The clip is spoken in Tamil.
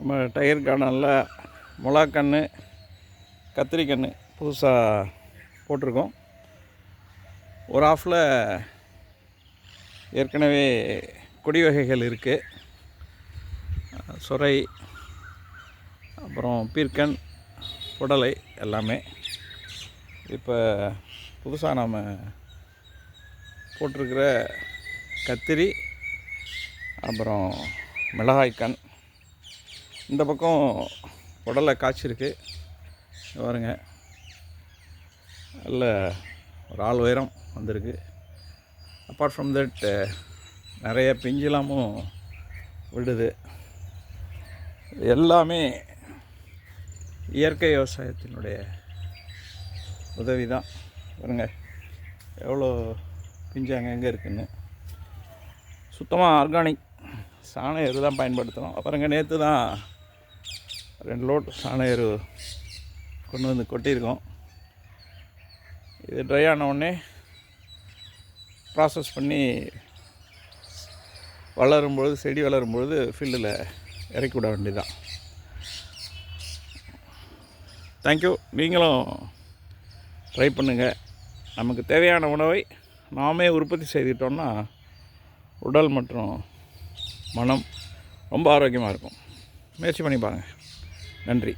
நம்ம டயர் கார்டனில் முளாக்கன்று கத்திரிக்கன்று புதுசாக போட்டிருக்கோம். ஒரு ஆஃபில் ஏற்கனவே கொடி வகைகள் இருக்குது சுரை அப்புறம் பீர்க்கன் புடலை எல்லாமே இப்போ புதுசாக நாம் போட்டிருக்கிற கத்திரி அப்புறம் மிளகாய்க்கண் இந்த பக்கம் உடலை காய்ச்சிருக்கு. பாருங்க. நல்ல ஒரு ஆள் உயரம் வந்திருக்கு. அப்பார்ட் ஃப்ரம் தட் நிறைய பிஞ்சிலாமும் விடுது. இது எல்லாமே இயற்கை விவசாயத்தினுடைய உதவி தான் பாருங்க. எவ்வளோ பிஞ்சு அங்கங்கே இருக்குன்னு. சுத்தமாக ஆர்கானிக் சாணம் எது தான் பயன்படுத்துகிறோம் அப்புறங்க நேற்று தான் ரெண்டு லோட் சாண எரு கொண்டு வந்து கொட்டியிருக்கோம். இது ட்ரை ஆன உடனே ப்ராசஸ் பண்ணி வளரும்பொழுது செடி வளரும்பொழுது ஃபீல்டில் இறக்கி விட வேண்டியதான் தேங்க்யூ நீங்களும் ட்ரை பண்ணுங்கள் நமக்கு தேவையான உணவை நாமே உற்பத்தி செய்துட்டோம்னா உடல் மற்றும் மனம் ரொம்ப ஆரோக்கியமாக இருக்கும். முயற்சி பண்ணி பாருங்கள் நன்றி